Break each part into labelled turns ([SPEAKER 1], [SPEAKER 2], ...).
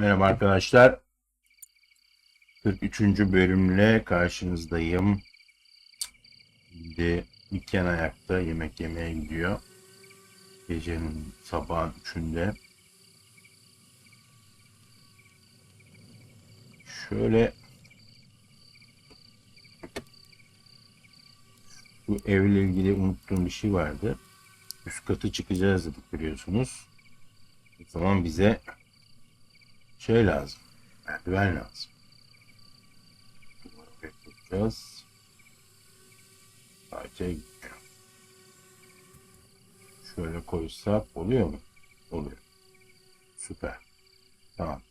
[SPEAKER 1] Merhaba arkadaşlar. 43. bölümle karşınızdayım. Şimdi Miken ayakta yemek yemeye gidiyor. Gecenin sabahın üçünde. Şöyle bu evle ilgili unuttuğum bir şey vardı. Üst katı çıkacağız dedik biliyorsunuz. O zaman bize şey lazım. Merdiven lazım. Bunları bekleyeceğiz. Sadece gitmiyor. Şöyle koysak oluyor mu? Oluyor. Süper. Tamam.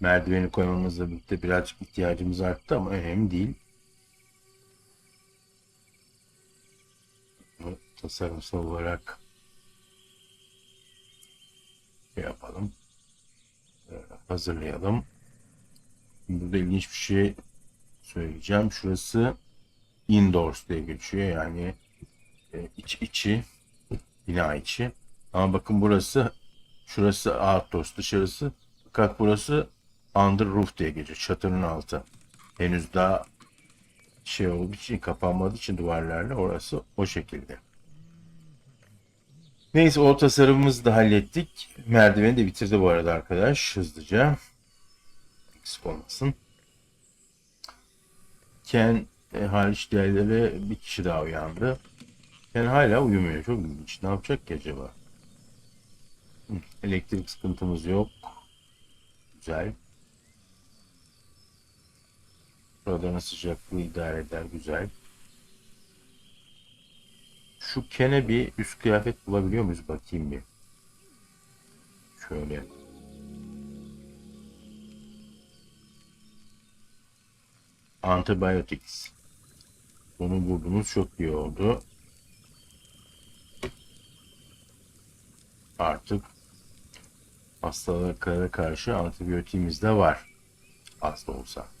[SPEAKER 1] Merdiveni koymamızla birlikte birazcık ihtiyacımız arttı ama önemli değil. Tasarımsal olarak şey yapalım. Hazırlayalım. Burada ilginç bir şey söyleyeceğim. Şurası indoors diye geçiyor. Yani e, iç içi bina içi. Ama bakın burası şurası outdoors dışarısı. Fakat burası under roof diye geçiyor. Çatının altı. Henüz daha şey olduğu için kapanmadığı için duvarlarla orası o şekilde. Neyse o tasarımımızı da hallettik. Merdiveni de bitirdi bu arada arkadaş hızlıca. Eksik olmasın. Ken e, hariç diğerleri bir kişi daha uyandı. Ken hala uyumuyor. Çok ilginç. Ne yapacak ki acaba? Elektrik sıkıntımız yok. Güzel. Buradanın sıcaklığı idare eder. Güzel. Şu Ken'e bir üst kıyafet bulabiliyor muyuz? Bakayım bir. Şöyle. Antibiotics. Bunu buldunuz çok iyi oldu. Artık hastalıklara karşı antibiyotiğimiz de var. Da olsa.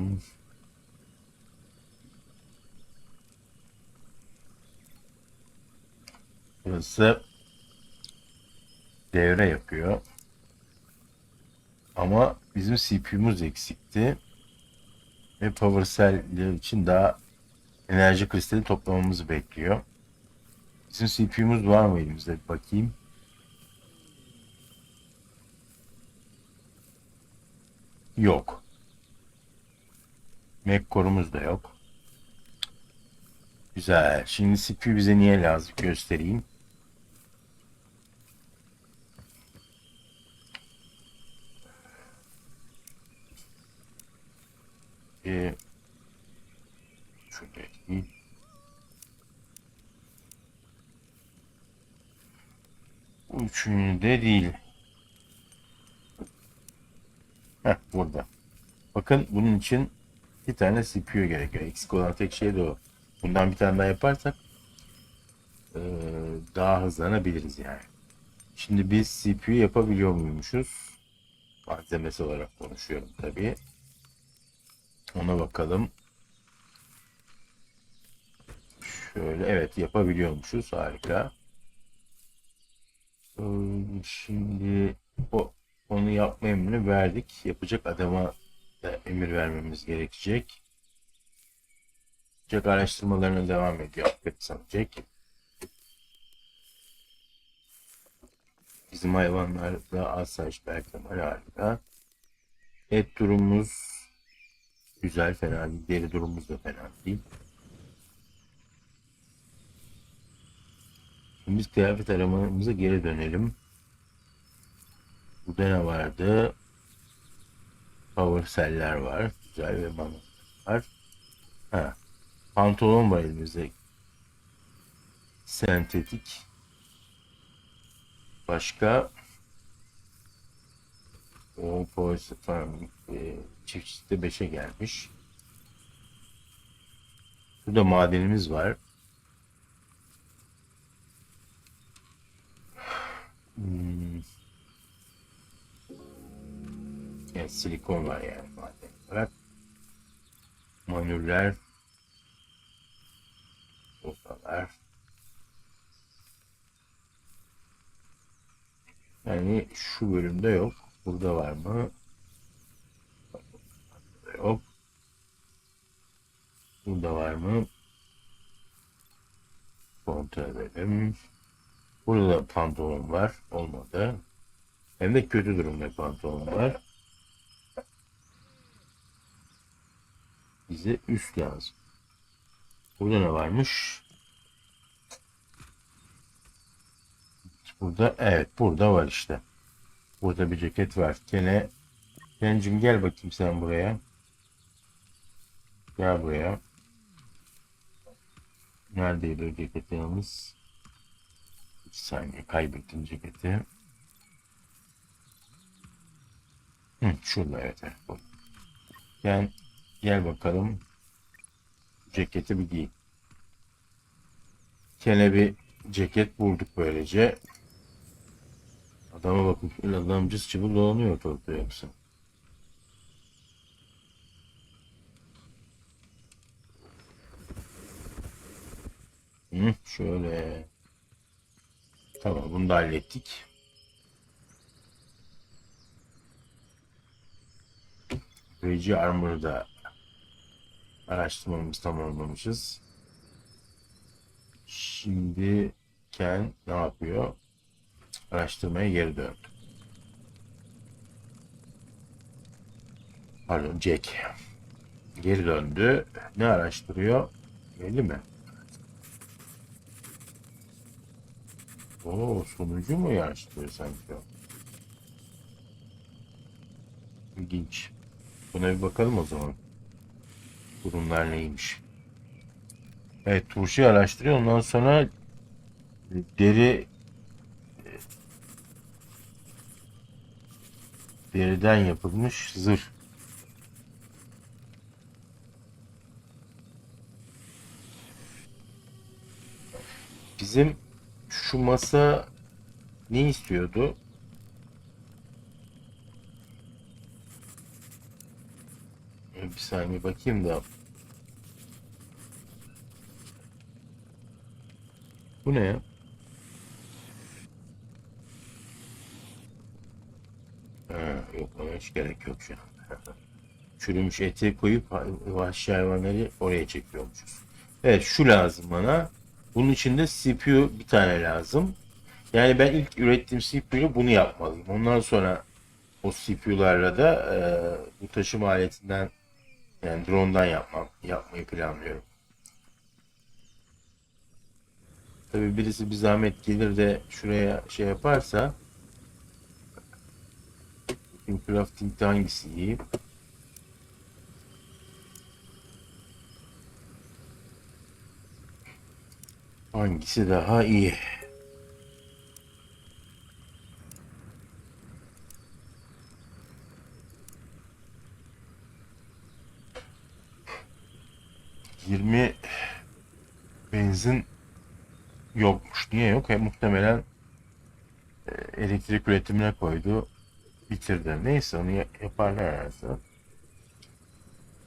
[SPEAKER 1] Hmm. Burası devre yapıyor. Ama bizim CPU'muz eksikti. Ve Power Cell'ler için daha enerji kristali toplamamızı bekliyor. Bizim CPU'muz var mı elimizde? Bir bakayım. Yok. Mac korumuz da yok. Güzel. Şimdi CPU bize niye lazım göstereyim. Ee, şöyle. Bu üçünü de değil. Heh, burada. Bakın bunun için bir tane CPU gerekiyor. Eksik olan tek şey de o. Bundan bir tane daha yaparsak eee, daha hızlanabiliriz yani. Şimdi biz CPU yapabiliyor muymuşuz? Malzemesi olarak konuşuyorum tabii. Ona bakalım. Şöyle evet yapabiliyormuşuz. Harika. Ee, Şimdi o onu yapma emrini verdik. Yapacak adama da emir vermemiz gerekecek. Jack araştırmalarına devam ediyor. Upgrade sanacak. Bizim hayvanlarda asayiş berkemal harika. Et durumumuz güzel, fena değil. Deri durumumuz da fena değil. Şimdi biz kıyafet aramamıza geri dönelim. Burada ne vardı? Power cell'ler var. Güzel ve bana var. Ha. Pantolon var elimizde. Sentetik. Başka o Power Farm e, çiftçide 5'e gelmiş. Burada madenimiz var. Hmm. Yani silikon var yani maden olarak. Manüller. Bursalar. Yani şu bölümde yok. Burada var mı? Yok. Burada var mı? Kontrol edelim. Burada pantolon var. Olmadı. Hem de kötü durumda pantolon var. Bize üst lazım. Burada ne varmış? Burada evet burada var işte. Burada bir ceket var. Gene Gencim gel bakayım sen buraya. Gel buraya. Neredeydi o ceketimiz? Bir saniye kaybettim ceketi. Hı, şurada evet. evet. Gel bakalım. Ceketi bir giy. Gene bir ceket bulduk böylece. Adama bakın. Adam cız çıbıl dolanıyor ortalıkta yoksa. Hı, şöyle. Tamam bunu da hallettik. Regi Armor'ı da araştırmamızı tamamlamışız. Şimdi Ken ne yapıyor? Araştırmaya geri döndü. Pardon Jack. Geri döndü. Ne araştırıyor? Belli mi? Oo sonucu mu araştırıyor sanki? İlginç. Buna bir bakalım o zaman. Durumlar neymiş? Evet turşu araştırıyor. Ondan sonra deri deriden yapılmış zırh. Bizim şu masa ne istiyordu? Bir saniye bakayım da. Bu ne ya? Yok ona hiç gerek yok şu. Çürümüş eti koyup vahşi hayvanları oraya çekiyormuşuz. Evet şu lazım bana. Bunun için de CPU bir tane lazım. Yani ben ilk ürettiğim CPU'yu bunu yapmalıyım. Ondan sonra o CPU'larla da e, bu taşıma aletinden yani drone'dan yapmam, yapmayı planlıyorum. Tabii birisi bir zahmet gelir de şuraya şey yaparsa bakayım crafting'de hangisi iyi? Hangisi daha iyi? Niye yok? Hem muhtemelen e, elektrik üretimine koydu. Bitirdi. Neyse onu ya- yaparlar herhalde.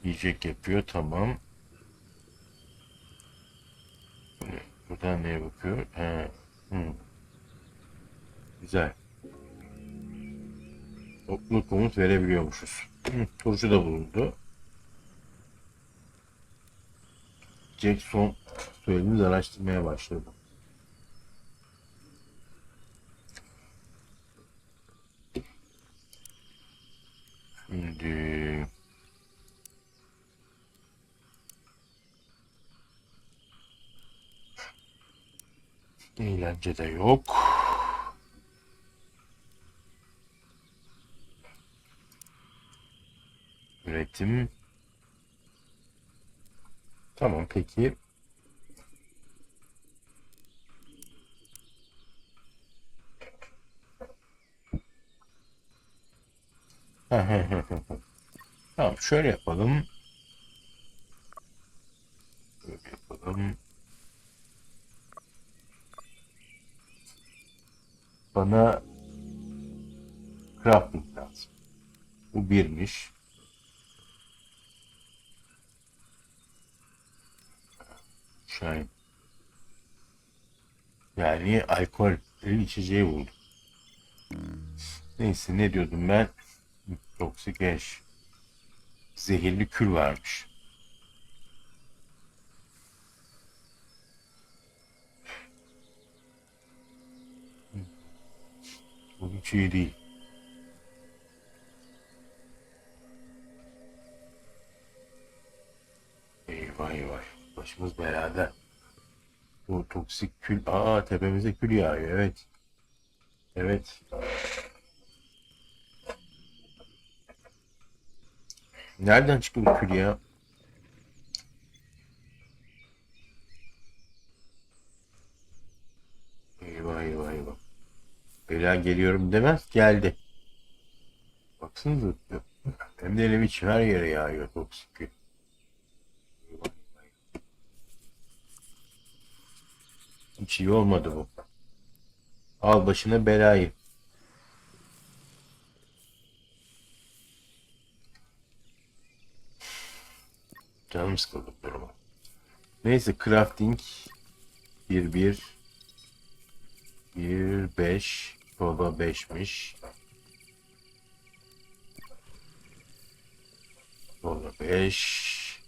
[SPEAKER 1] Yiyecek yapıyor. Tamam. Buradan neye bakıyor? He. Güzel. Toplu komut verebiliyormuşuz. Hı, Turşu da bulundu. Jackson söylediğimiz araştırmaya başladı. Şimdi eğlence de yok. Üretim. Tamam peki. Tamam şöyle yapalım. Şöyle yapalım. Bana crafting lazım. Bu birmiş. Şahin. Yani alkol içeceği buldum. Neyse ne diyordum ben? Toksik eş. Zehirli kül varmış. Bu hiç değil. Eyvah eyvah. Başımız belada. Bu toksik kül. Aa tepemize kül yağıyor. Evet. Evet. Nereden çıktı bu kül ya? Eyvah eyvah eyvah. Bela geliyorum demez. Geldi. Baksanıza. Hem de evim için her yere yağıyor toksik kül. Hiç iyi olmadı bu. Al başına belayı. Canım sıkıldı bu duruma. Neyse crafting 1 1 1 5 Baba 5'miş. Baba 5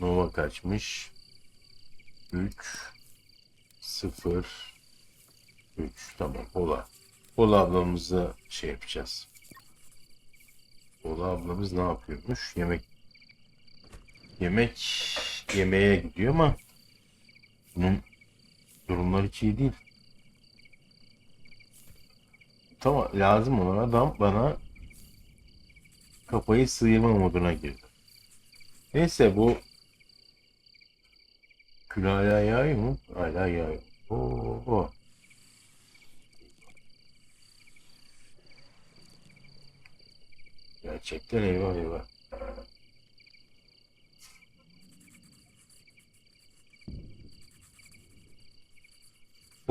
[SPEAKER 1] Nova kaçmış? 3 0 3 tamam Ola. Ola ablamızı şey yapacağız. Ola ablamız ne yapıyormuş? Yemek yemek yemeğe gidiyor ama bunun durumları hiç iyi değil. Tamam lazım olan adam bana kafayı sıyırma moduna girdi. Neyse bu kül hala yağıyor mu? Hala yağıyor. Oo. Gerçekten eyvah eyvah.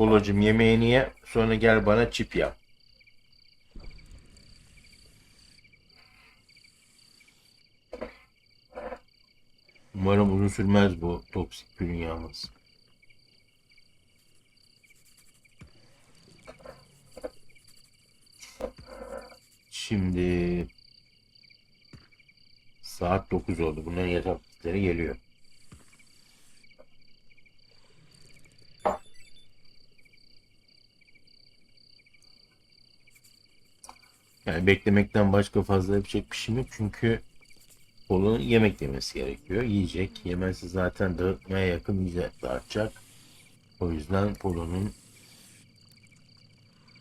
[SPEAKER 1] Bolacım yemeğini ye, sonra gel bana çip yap. Umarım uzun sürmez bu toksik külün yağması. Şimdi saat 9 oldu. Bunların yatakları geliyor. Yani beklemekten başka fazla yapacak bir şey yok. Çünkü Polo'nun yemek yemesi gerekiyor. Yiyecek. Yemezse zaten dağıtmaya yakın yiyecek dağıtacak. O yüzden Polo'nun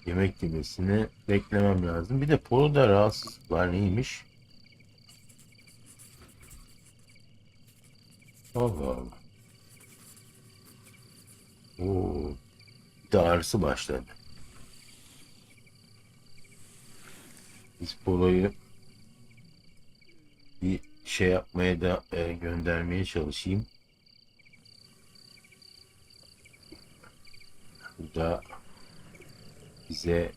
[SPEAKER 1] yemek yemesini beklemem lazım. Bir de Polo'da rahatsızlık var. Neymiş? Allah Allah. Oo, bir de ağrısı başladı. Biz Polo'yu bir şey yapmaya da e, göndermeye çalışayım. Burada bize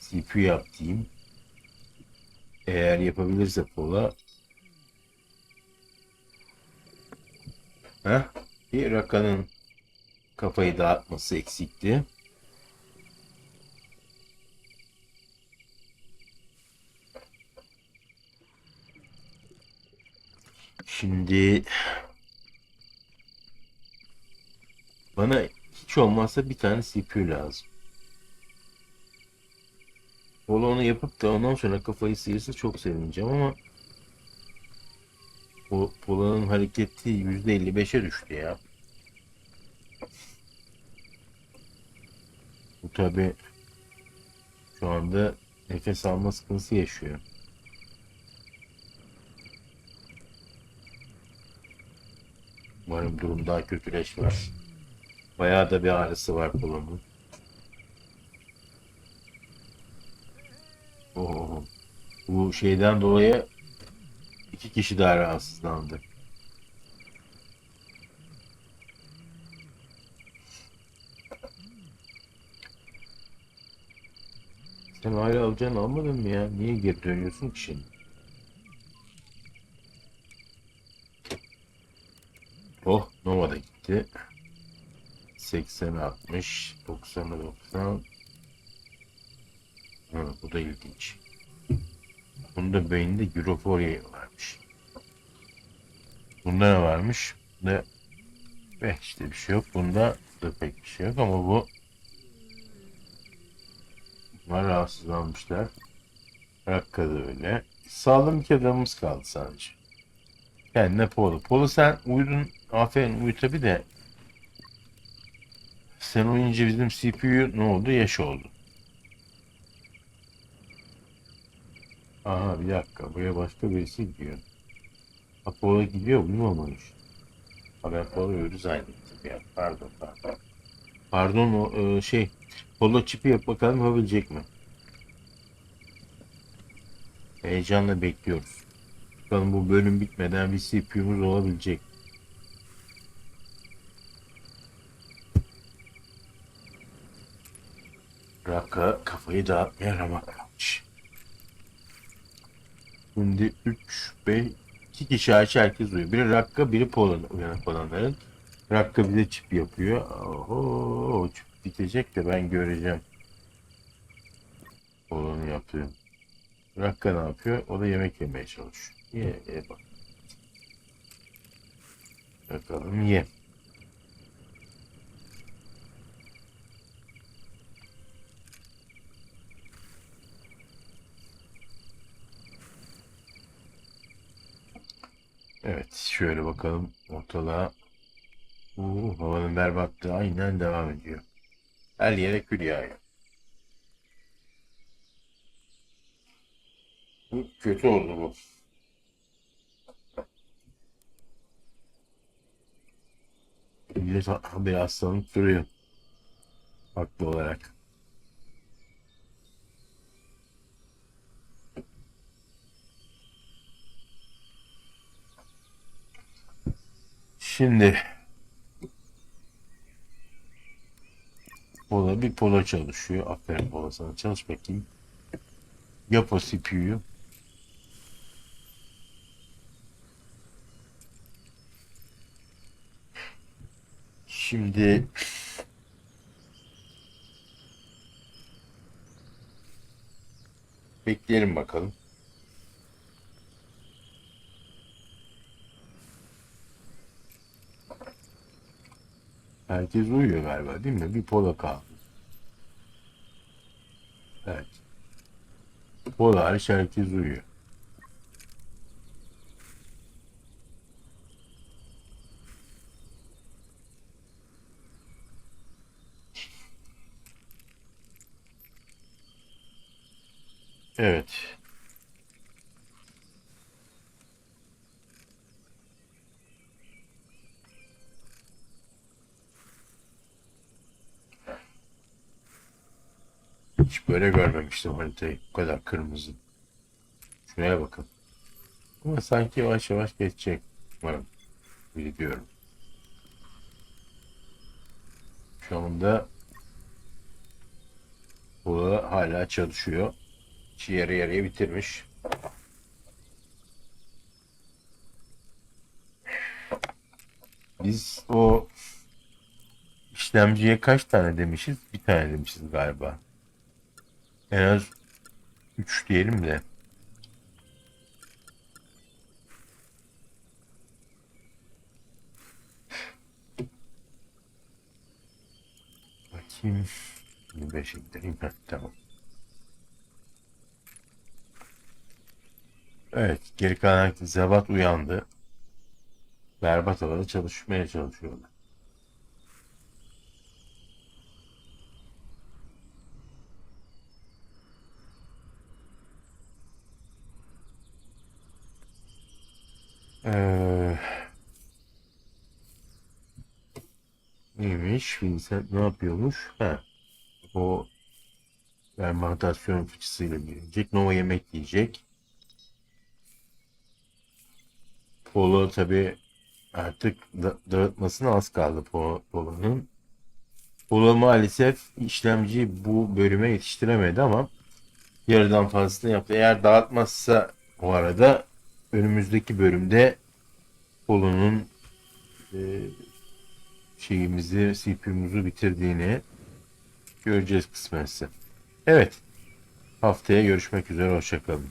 [SPEAKER 1] CPU yap. Eğer yapabilirse Pola Heh, bir Raka'nın kafayı dağıtması eksikti. Şimdi bana hiç olmazsa bir tane CPU lazım. Polo onu yapıp da ondan sonra kafayı sıyırsa çok sevineceğim ama o Polo'nun hareketi %55'e düştü ya. Bu tabi şu anda nefes alma sıkıntısı yaşıyor. Umarım durum daha kötüleşmez. Bayağı da bir ağrısı var kolumun. Oo. Bu şeyden dolayı iki kişi daha rahatsızlandı. Sen hala alacağını almadın mı ya? Niye geri dönüyorsun ki şimdi? Oh Nova da gitti. 80 60 90 90 Ha, bu da ilginç. Bunda beyinde Euroforia varmış. Bunda ne varmış? Bunda ve işte bir şey yok. Bunda da pek bir şey yok ama bu Bunlar rahatsızlanmışlar. Rakka da öyle. Sağlam iki adamımız kaldı sadece. Kendine Polo. Polo sen uyudun. Aferin uyu tabi de. Sen uyuyunca bizim CPU ne oldu? Yaş oldu. Aha bir dakika. Buraya başka birisi gidiyor. Ha Polo gidiyor. Uyumamış. Ha ben Polo uyudu zannettim ya. Pardon pardon. Pardon o e, şey. Polo çipi yap bakalım yapabilecek mi? Heyecanla bekliyoruz. Bakalım bu bölüm bitmeden bir CPU'muz olabilecek. Raka kafayı dağıtmaya ramak kalmış. Şimdi 3, 5, 2 kişi hariç herkes uyuyor. Biri Rakka, biri Polan, uyanık olanların. Rakka bize çip yapıyor. Oho, çip bitecek de ben göreceğim. Polan'ı yapıyor. Rakka ne yapıyor? O da yemek yemeye çalışıyor. Ye, ye bak. Bakalım ye. Evet, şöyle bakalım ortalığa. Uuu, havanın berbatlığı aynen devam ediyor. Her yere kül yağıyor. Kötü oldu bu. Millet ha- bir hastalanıp duruyor. Haklı olarak. Şimdi Pola bir pola çalışıyor. Aferin pola sana. Çalış bakayım. Yap o CPU'yu. Şimdi bekleyelim bakalım. Herkes uyuyor galiba değil mi? Bir pola kaldı. Evet. Pola hariç herkes uyuyor. Evet. Hiç böyle görmemiştim haritayı. Bu kadar kırmızı. Şuraya bakın. Ama sanki yavaş yavaş geçecek. Umarım. Biliyorum. Şu anda bu hala çalışıyor. İçi yarı yarıya bitirmiş. Biz o işlemciye kaç tane demişiz? Bir tane demişiz galiba. En az 3 diyelim de. Bakayım. 25 indireyim. Heh, tamam. Evet. Geri kalan zevat uyandı. Berbat havada çalışmaya çalışıyorlar. Ee, neymiş? Vincent ne yapıyormuş? Ha, o fermentasyon fıçısıyla gelecek. Nova yemek yiyecek. Polo tabi artık da- dağıtmasına az kaldı Po- Polo'nun. Polo maalesef işlemciyi bu bölüme yetiştiremedi ama yarıdan fazlasını yaptı. Eğer dağıtmazsa o arada önümüzdeki bölümde Polo'nun e, şeyimizi, CPU'muzu bitirdiğini göreceğiz kısmetse. Evet. Haftaya görüşmek üzere. Hoşçakalın.